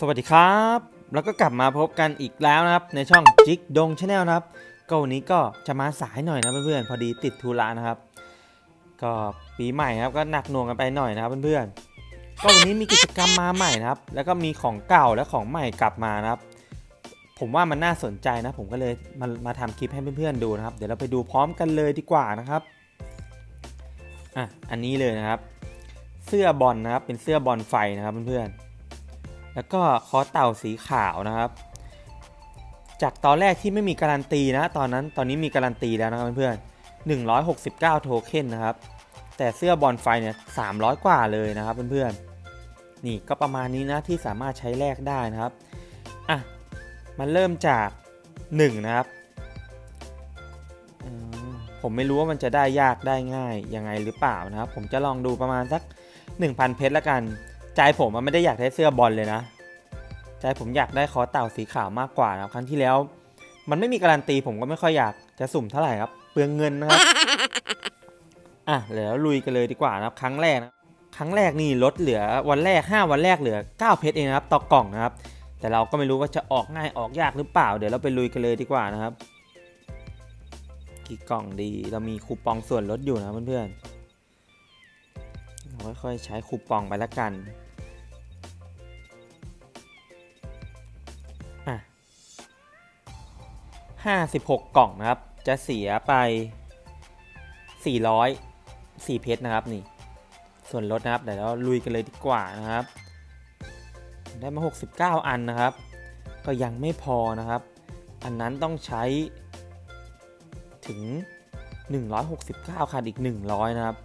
สวัสดีครับ แล้วก็กลับมาพบกันอีกแล้วนะครับ ในช่องจิกดงชาแนลนะครับ ก็วันนี้ก็จะมาสายหน่อยนะเพื่อนๆพอดีติดธุระนะครับ ก็ปีใหม่ครับก็หนักหน่วงกันไปหน่อยนะครับเพื่อนๆก็วันนี้มีกิจกรรมมาใหม่นะครับ แล้วก็มีของเก่าและของใหม่กลับมานะครับ ผมว่ามันน่าสนใจนะ ผมก็เลยมามาทำคลิปให้เพื่อนๆดูนะครับ เดี๋ยวเราไปดูพร้อมกันเลยดีกว่านะครับอะอันนี้เลยนะครับ เสื้อบอลนะครับเป็นเสื้อบอลไฟนะครับเพื่อนๆ แล้วก็คอเต่าสีขาวนะครับ จากตอนแรกที่ไม่มีการันตีนะ ตอนนั้นตอนนี้มีการันตีแล้วนะครับเพื่อนๆ169 โทเค็นนะครับ แต่เสื้อบอลไฟเนี่ย300 กว่าเลยนะครับเพื่อนๆนี่ก็ประมาณนี้นะที่สามารถใช้แลกได้นะครับอะมันเริ่มจาก 1 นะครับผมไม่รู้ว่ามันจะได้ยากได้ง่ายยังไงหรือเปล่านะครับ ผมจะลองดูประมาณสัก 1,000 เพชรละกัน ใจผมมันไม่ได้อยากได้เสื้อบอลเลยนะ ใจผมอยากได้คอเต่าสีขาวมากกว่านะครั้งที่แล้ว มันไม่มีการันตีผมก็ไม่ค่อยอยากจะสุ่มเท่าไหร่ครับเปลืองเงินนะครับอะเดี๋ยวลุยกันเลยดีกว่านะครับ ครั้งแรกนะครั้งแรกนี่ลดเหลือวันแรก 5 วันแรกเหลือ 9 เพชรเองนะครับต่อกล่องนะครับ แต่เราก็ไม่รู้ว่าจะออกง่ายออกยากหรือเปล่า เดี๋ยวเราไปลุยกันเลยดีกว่านะครับ กี่กล่องดีเรามีคูปองส่วนลดอยู่นะเพื่อนๆเราค่อยๆใช้คูปองไปละกัน 56 กล่องนะครับ จะเสียไป 400 4เพชรนะครับนี่ ส่วนลดนะครับเดี๋ยวเราลุยกันเลยดีกว่านะครับ ได้มา 69 อันนะครับ ก็ยังไม่พอนะครับ อันนั้นต้องใช้ถึง 169คันอีก 100 นะครับ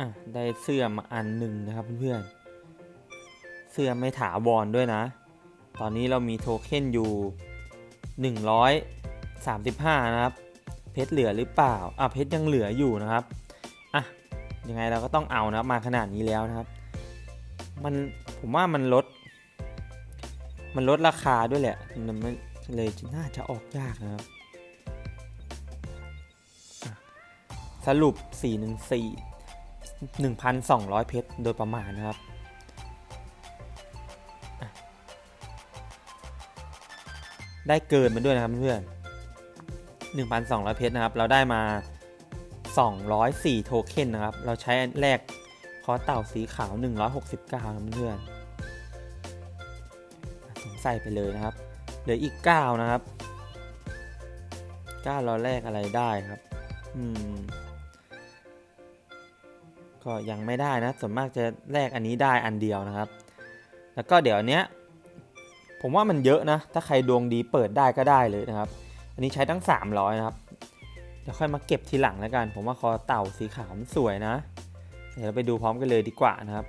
อะได้เสื้อมาอันหนึ่งนะครับเพื่อนๆ เสื้อไม่ถาวรด้วยนะ ตอนนี้เรามีโทเค็นอยู่ 135 นะครับ เพชรเหลือหรือเปล่า อะเพชรยังเหลืออยู่นะครับ อะยังไงเราก็ต้องเอานะมาขนาดนี้แล้วนะครับ มันผมว่ามันลด มันลดราคาด้วยแหละมันเลยน่าจะออกยากนะครับอะสรุป 414 1,200 เพชรโดยประมาณนะครับ ได้เกินมาด้วยนะครับเพื่อน1,200 เพชรนะครับ เราได้มา 204 โทเค็นนะครับ เราใช้อันแรกคอเต่าสีขาว 169นะเพื่อนสงใส่ไปเลยนะครับ เหลืออีก 9 นะครับ 9 เราแลกอะไรได้ครับ อืม ก็ยังไม่ได้นะส่วนมากจะแลกอันนี้ได้อันเดียวนะครับ แล้วก็เดี๋ยวเนี้ยผมว่ามันเยอะนะ ถ้าใครดวงดีเปิดได้ก็ได้เลยนะครับ อันนี้ใช้ตั้ง 300 นะครับ เดี๋ยวค่อยมาเก็บทีหลังแล้วกัน ผมว่าคอเต่าสีขาวมันสวยนะ เดี๋ยวเราไปดูพร้อมกันเลยดีกว่านะครับ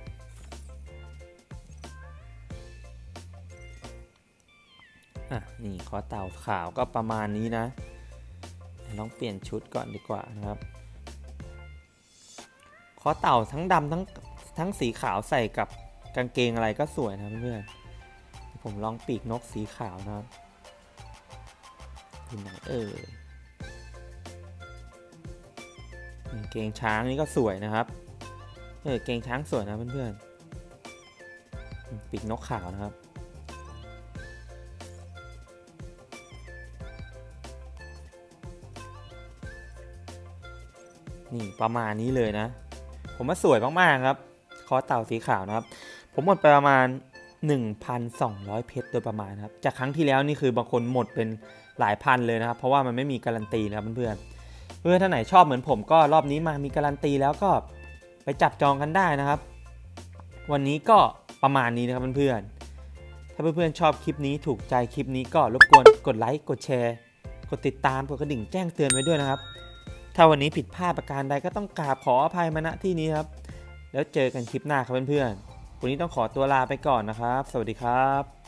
อะ นี่คอเต่าขาวก็ประมาณนี้นะ ลองเปลี่ยนชุดก่อนดีกว่านะครับ คอเต่าทั้งดำทั้งทั้งสีขาวใส่กับกางเกงอะไรก็สวยนะเพื่อนผมลองปีกนกสีขาวนะครับอยู่ไหนเอ่ยเกงช้างนี่ก็สวยนะครับ เออเกงช้างสวยนะเพื่อนๆ ปีกนกขาวนะครับ นี่ประมาณนี้เลยนะ ผมว่าสวยมากๆครับ คอเต่าสีขาวนะครับ ผมหมดไปประมาณ 1,200 เพชรโดยประมาณครับ จากครั้งที่แล้วนี่คือบางคนหมดเป็นหลายพันเลยนะครับ เพราะว่ามันไม่มีการันตีนะครับเพื่อนๆเพื่อนท่านไหนชอบเหมือนผมก็รอบนี้มามีการันตีแล้วก็ไปจับจองกันได้นะครับ วันนี้ก็ประมาณนี้นะครับเพื่อนๆถ้าเพื่อนๆชอบคลิปนี้ถูกใจคลิปนี้ก็รบกวนกดไลค์กดแชร์ กดติดตามกดกระดิ่งแจ้งเตือนไว้ด้วยนะครับ ถ้าวันนี้ผิดพลาดประการใดก็ต้องกราบขออภัยมาณที่นี้ครับ แล้วเจอกันคลิปหน้าครับเพื่อนๆวันนี้ต้องขอตัวลาไปก่อนนะครับ สวัสดีครับ